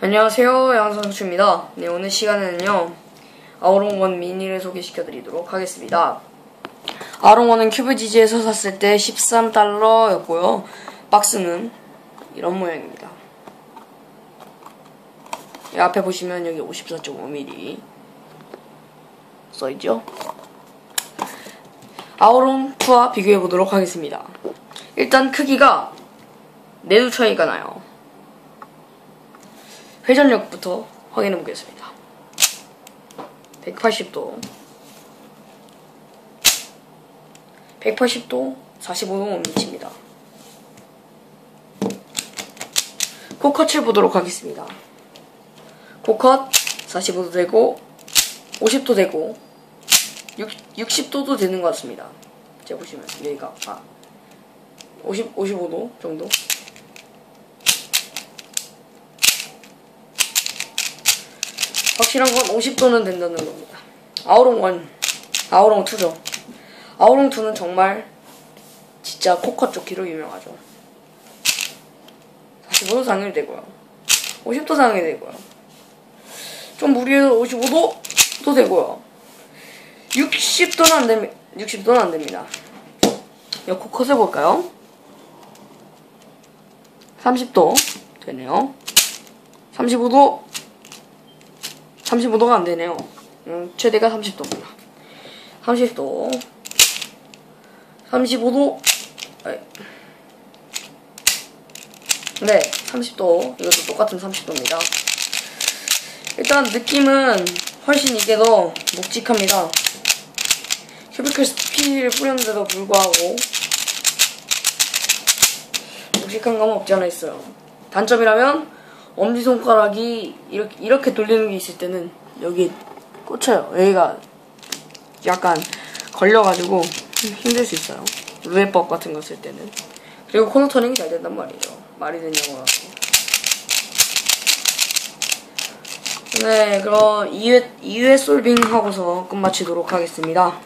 안녕하세요 양선수입니다. 네 오늘 시간에는요 아우롱원 미니를 소개시켜 드리도록 하겠습니다. 아우롱원은 큐브지지에서 샀을 때 13달러였고요. 박스는 이런 모양입니다. 이 앞에 보시면 여기 54.5mm 써있죠? 아우롱 2와 비교해 보도록 하겠습니다. 일단 크기가 4두 차이가 나요 회전력부터 확인해 보겠습니다. 180도 180도 45도 미칩니다. 코컷을 보도록 하겠습니다. 코컷 45도 되고 50도 되고 6, 60도도 되는 것 같습니다. 제가 보시면 여기가 아, 50, 55도 정도 확실한 건 50도는 된다는 겁니다. 아우롱 1, 아우롱 2죠. 아우롱 2는 정말 진짜 코컷 조끼로 유명하죠. 45도 상향이 되고요. 50도 상향이 되고요. 좀 무리해서 55도도 되고요. 60도는 안 됩니다. 60도는 안 됩니다. 이 코컷 해볼까요? 30도 되네요. 35도 35도가 안 되네요. 음, 최대가 30도입니다. 30도. 35도. 네, 30도. 이것도 똑같은 30도입니다. 일단 느낌은 훨씬 이게 더 묵직합니다. 큐비클 스피를 뿌렸는데도 불구하고 묵직한 감은 없지 않아 있어요. 단점이라면 엄지손가락이 이렇게, 이렇게 돌리는 게 있을 때는 여기 꽂혀요. 여기가 약간 걸려가지고 힘들 수 있어요. 루에법 같은 거 쓸 때는. 그리고 코너 터닝이 잘 된단 말이죠. 말이 되냐고 하고. 네, 그럼 2회, 2회 솔빙 하고서 끝마치도록 하겠습니다.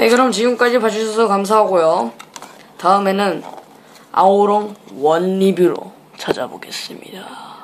네, 그럼 지금까지 봐주셔서 감사하고요. 다음에는 아오롱 원 리뷰로 찾아보겠습니다.